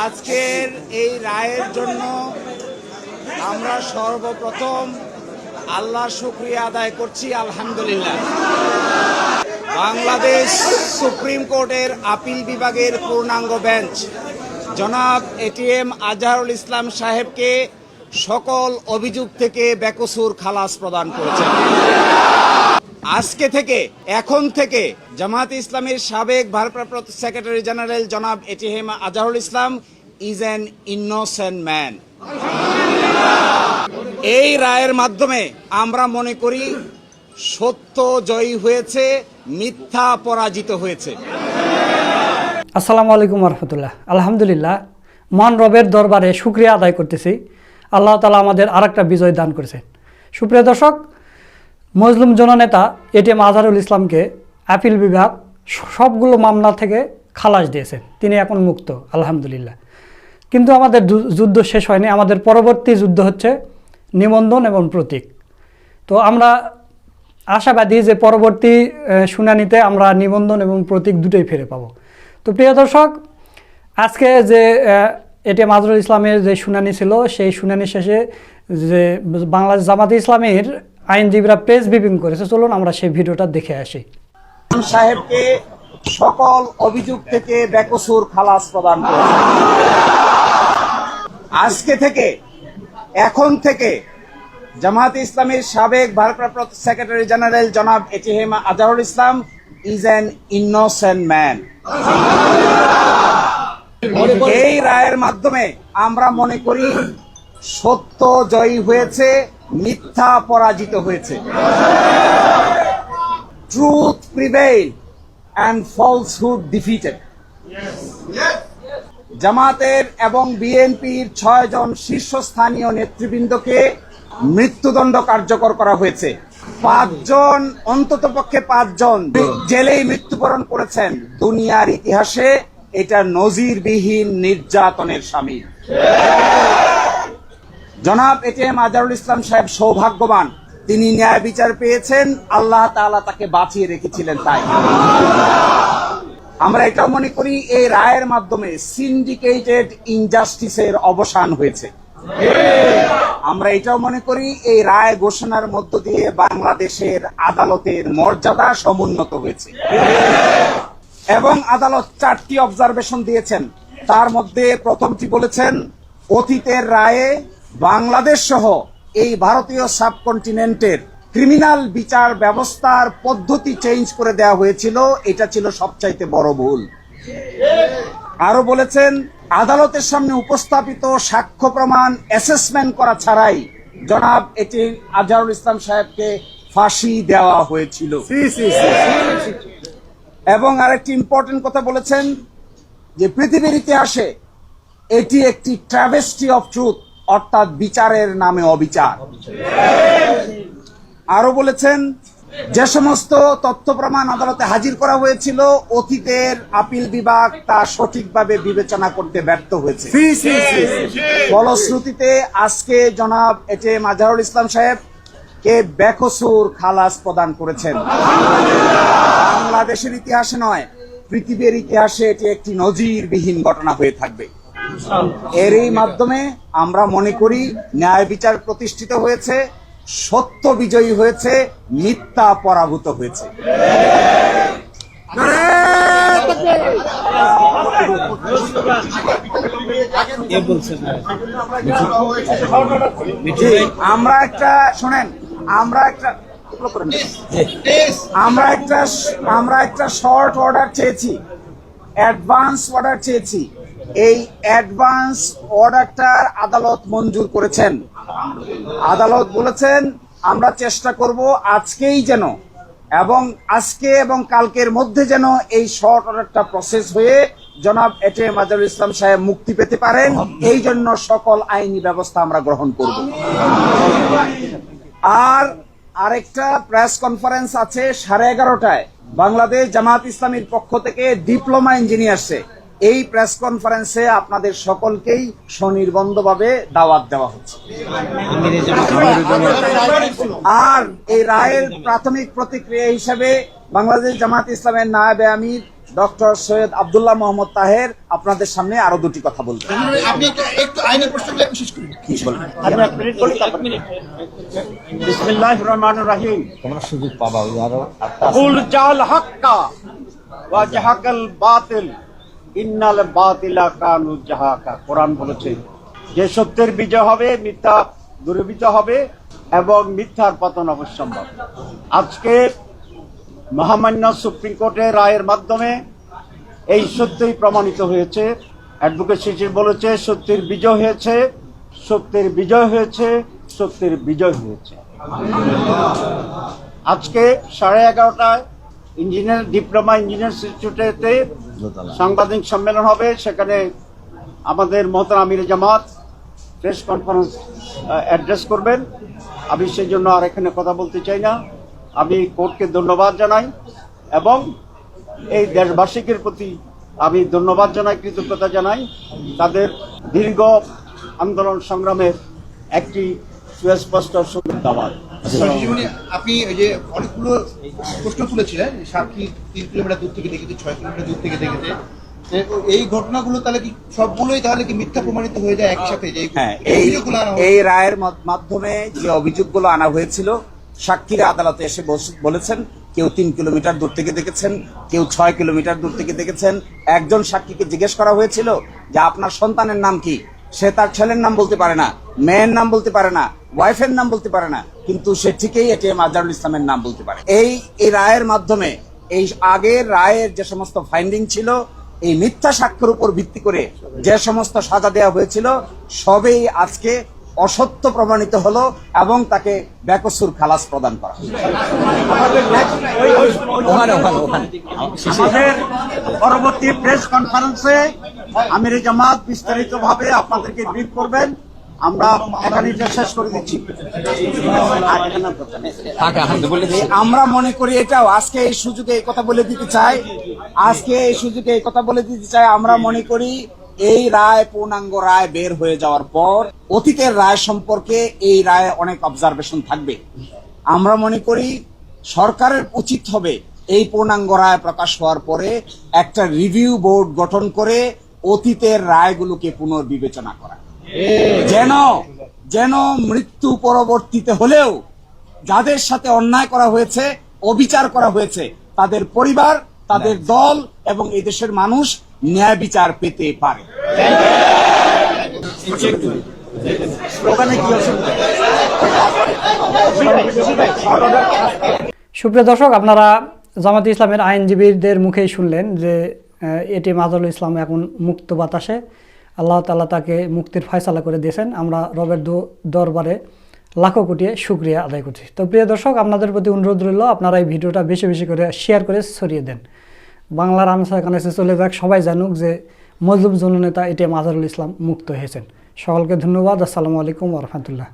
আজকের এই রায়ের জন্য আমরা সর্বপ্রথম আল্লাহ শুক্রিয়া আদায় করছি, আলহামদুলিল্লাহ। বাংলাদেশ সুপ্রিম কোর্টের আপিল বিভাগের পূর্ণাঙ্গ বেঞ্চ, জনাব এটিএম আজহারুল ইসলাম সাহেবকে সকল অভিযোগ থেকে বেকসুর খালাস প্রদান করেছেন। আজকে থেকে, এখন থেকে জামাত ইসলামের সাবেক ভারপ্রাপ্ত সেক্রেটারি জেনারেল জনাব ATM Azharul Islam is an innocent man এই রায়ের মাধ্যমে আমরা মনে করি সত্য জয়ী হয়েছে, মিথ্যা পরাজিত হয়েছে। আসসালামু আলাইকুম রহমতুল্লাহ আলহামদুলিল্লাহ, মহান রবের দরবারে শুক্রিয়া আদায় করতেছি। আল্লাহ তালা আমাদের আর একটা বিজয় দান করেছেন। সুপ্রিয় দর্শক মজলুম জননেতা এটিএম আজহারুল ইসলামকে আপিল বিভাগ সবগুলো মামলা থেকে খালাস দিয়েছেন তিনি এখন মুক্ত, আলহামদুলিল্লাহ। কিন্তু আমাদের যুদ্ধ শেষ হয়নি, আমাদের পরবর্তী যুদ্ধ হচ্ছে নিবন্ধন এবং প্রতীক। তো আমরা আশাবাদী যে পরবর্তী শুনানিতে আমরা নিবন্ধন এবং প্রতীক দুটোই ফিরে পাবো। তো প্রিয় দর্শক, আজকে যে এটি মাজরুল ইসলামের যে শুনানি ছিল, সেই শুনানি শেষে যে বাংলাদেশ জামাতে ইসলামের আইনজীবীরা প্রেস ব্রিফিং করেছে, চলুন আমরা সেই ভিডিওটা দেখে আসি। সাহেবকে সকল অভিযোগ থেকে বেকসুর খালাস প্রদান আজকে থেকে, এখন থেকে জামাত ইসলামের সাবেক ভারপ্রাপ্ত সেক্রেটারি জেনারেল জনাব ATM Azharul Islam is an innocent man এই রায়ের মাধ্যমে আমরা মনে করি সত্য জয়ী হয়েছে মিথ্যা পরাজিত হয়েছে। Truth prevail and falsehood defeated জামাতের এবং বিএনপির ছয় জন শীর্ষস্থানীয় নেতৃবৃন্দকে মৃত্যুদণ্ড কার্যকর করা হয়েছে। পাঁচজন অন্তত পক্ষে পাঁচজন জেলেই মৃত্যুবরণ করেছেন। দুনিয়ার ইতিহাসে এটা নজিরবিহীন নির্যাতনের সামিল জনাব এটিএম আজারুল ইসলাম সাহেব সৌভাগ্যবান। তিনি ন্যায় বিচার পেয়েছেন, আল্লাহ তাআলা তাকে বাঁচিয়ে রেখেছিলেন তাই। আমরা এটাও মনে করি, এই রায়ের মাধ্যমে সিন্ডিকেটেড ইনজাস্টিসের অবসান হয়েছে। আমরা এটাও মনে করি, এই রায় ঘোষণার মধ্য দিয়ে বাংলাদেশের আদালতের মর্যাদা সমুন্নত হয়েছে। এবং আদালত চারটি অবজারভেশন দিয়েছেন। তার মধ্যে প্রথমটি বলেছেন, অতীতের রায়ে বাংলাদেশ সহ এই ভারতীয় সাবকন্টিনেন্টের ক্রিমিনাল বিচার ব্যবস্থার পদ্ধতি চেঞ্জ করে দেওয়া হয়েছিল এটা ছিল সবচাইতে বড় ভুল। আরও বলেছেন আদালতের সামনে উপস্থাপিত সাক্ষ্য প্রমাণ অ্যাসেসমেন্ট করা ছাড়াই জনাব এটি আজহারুল ইসলাম সাহেবকে ফাঁসি দেওয়া হয়েছিল। এবং আরেকটি ইম্পর্টেন্ট কথা বলেছেন যে পৃথিবীর ইতিহাসে এটি একটি ট্রাভেস্টি অফ ট্রুথ অর্থাৎ বিচারের নামে অবিচার। আরও বলেছেন যে সমস্ত তথ্য প্রমাণ আদালতে হাজির করা হয়েছিল অতীতের আপিল বিভাগ তা সঠিকভাবে বিবেচনা করতে ব্যর্থ হয়েছে। ফলশ্রুতিতে আজকে জনাব এটে মাজারুল ইসলাম সাহেব কে বেকসুর খালাস প্রদান করেছেন। বাংলাদেশের ইতিহাসে নয় পৃথিবীর ইতিহাসে এটি একটি নজিরবিহীন ঘটনা হয়ে থাকবে। এরই মাধ্যমে আমরা মনে করি ন্যায় বিচার প্রতিষ্ঠিত হয়েছে, সত্য বিজয়ী হয়েছে, মিথ্যা পরাভূত হয়েছে। আমরা একটা, শোনেন, আমরা একটা আমরা একটা আমরা একটা শর্ট অর্ডার চেয়েছি অ্যাডভান্স অর্ডার চেয়েছি। এই অ্যাডভান্স অর্ডারটার আদালত মঞ্জুর করেছেন। আদালত বলেছেন, আমরা চেষ্টা করব আজকেই যেন এবং আজকে এবং কালকের মধ্যে যেন এই শর্ট অর্ডারটা প্রসেস হয়ে জনাব এটে মাজারুল ইসলাম সাহেব মুক্তি পেতে পারেন। এই জন্য সকল আইনি ব্যবস্থা আমরা গ্রহণ করব। আর আরেকটা প্রেস কনফারেন্স আছে সাড়ে এগারোটায়। বাংলাদেশ জামাত ইসলামীর পক্ষ থেকে ডিপ্লোমা ইঞ্জিনিয়ার্সে। এই প্রেস কনফারেন্সে আপনাদের সকলকেই স্বনির্বন্ধভাবে দাওয়াত দেওয়া হচ্ছে। আর এই রায়ের প্রাথমিক প্রতিক্রিয়া হিসেবে বাংলাদেশ জামাত ইসলামের নায়েবে আমির ডক্টর সৈয়দ আবদুল্লাহ মোহাম্মদ তাহের আপনাদের সামনে আরও দুটি কথা বলবেন আপনি একটু একটু আইনি প্রশ্নগুলো একটু শেষ করুন কি বলবেন আমি এক মিনিট বলি তারপরে বিসমিল্লাহ রহমান রহিম। সুযোগ পাবা ওই আরও কুল জাল হাক্কা ওয়া জাহাকাল বাতিল। ইন্নাল বাতিলা কানু জাহাকা। কোরআন বলেছে, যে সত্যের বিজয় হবে, মিথ্যা দূরীভূত হবে এবং মিথ্যার পতন অবশ্যম্ভব। আজকে মহামান্য সুপ্রিম কোর্টের রায়ের মাধ্যমে এই সত্যই প্রমাণিত হয়েছে। অ্যাডভোকেট শিশির বলেছে, সত্যের বিজয় হয়েছে, সত্যের বিজয় হয়েছে, সত্যের বিজয় হয়েছে। আজকে সাড়ে এগারোটায় ইঞ্জিনিয়ার, ডিপ্লোমা ইঞ্জিনিয়ার ইনস্টিটিউটেতে সাংবাদিক সম্মেলন হবে, সেখানে আমাদের মহতর আমির জামাত প্রেস কনফারেন্স অ্যাড্রেস করবেন। আমি সেই জন্য আর এখানে কথা বলতে চাই না। আমি কোর্টকে ধন্যবাদ জানাই এবং এই দেশবাসীকের প্রতি আমি ধন্যবাদ জানাই, কৃতজ্ঞতা জানাই। তাদের দীর্ঘ আন্দোলন সংগ্রামের একটি সুস্পষ্ট জীবনে আপনি ওই যে অনেকগুলো প্রশ্ন তুলেছিলেন যে সাক্ষী তিন কিলোমিটার দূর থেকে দেখেছে ছয় কিলোমিটার দূর থেকে দেখেছে। এই ঘটনাগুলো তাহলে কি সবগুলোই তাহলে কি মিথ্যা প্রমাণিত হয়ে যায় একসাথে যে হ্যাঁ এই এই? এই রায়ের মাধ্যমে যে অভিযোগগুলো আনা হয়েছিল সাক্ষীরা আদালতে এসে বলেছেন কেউ তিন কিলোমিটার দূর থেকে দেখেছেন কেউ ছয় কিলোমিটার দূর থেকে দেখেছেন। একজন সাক্ষীকে জিজ্ঞেস করা হয়েছিল যে আপনার সন্তানের নাম কি? সে তার ছেলের নাম বলতে পারে না, মেয়ের নাম বলতে পারে না, ওয়াইফের নাম বলতে পারে না, কিন্তু সে ঠিকই এটিএম আজহারুল ইসলামের নাম বলতে পারে। এই এই রায়ের মাধ্যমে, এই আগের রায়ের যে সমস্ত ফাইন্ডিং ছিল, এই মিথ্যা সাক্ষ্যের উপর ভিত্তি করে যে সমস্ত সাজা দেওয়া হয়েছিল, সবেই আজকে অসত্য প্রমাণিত হলো এবং তাকে বেকসুর খালাস প্রদান করা আমাদের পরবর্তী প্রেস কনফারেন্সে আমির জামাত বিস্তারিত ভাবে আপনাদেরকে ব্রিফ করবেন। আমরা এখানে শেষ করে দিচ্ছি। আমরা মনে করি এটাও আজকে এই সুযোগে এই কথা বলে দিতে চাই। আজকে এই সুযোগে এই কথা বলে দিতে চাই। আমরা মনে করি এই রায় পূর্ণাঙ্গ রায় বের হয়ে যাওয়ার পর অতীতের রায় সম্পর্কে এই রায়ে অনেক অবজারভেশন থাকবে। আমরা মনে করি সরকারের উচিত হবে এই পূর্ণাঙ্গ রায় প্রকাশ হওয়ার পরে একটা রিভিউ বোর্ড গঠন করে অতীতের রায়গুলোকে পুনর্বিবেচনা করা। যেন যেন মৃত্যু পরবর্তীতে হলেও যাদের সাথে অন্যায় করা হয়েছে, অবিচার করা হয়েছে, তাদের পরিবার তাদের দল এবং এই দেশের মানুষ ন্যায় বিচার পেতে পারে। কি সুপ্রিয় দর্শক আপনারা জামাত ইসলামের আইনজীবীদের মুখেই শুনলেন যে এটি মাজল ইসলাম এখন মুক্ত বাতাসে। আল্লাহ তালা তাকে মুক্তির ফয়সালা করে দিয়েছেন। আমরা রবের দো- দরবারে লাখো কোটি শুক্রিয়া আদায় করছি। তো প্রিয় দর্শক, আপনাদের প্রতি অনুরোধ রইল, আপনারা এই ভিডিওটা বেশি বেশি করে শেয়ার করে ছড়িয়ে দেন। বাংলার আনসার এখানে চলে যাক, সবাই জানুক যে মজলুম জননেতা এটি মাজারুল ইসলাম মুক্ত হয়েছেন। সকলকে ধন্যবাদ, আসসালামু আলাইকুম রহমতুল্লাহ।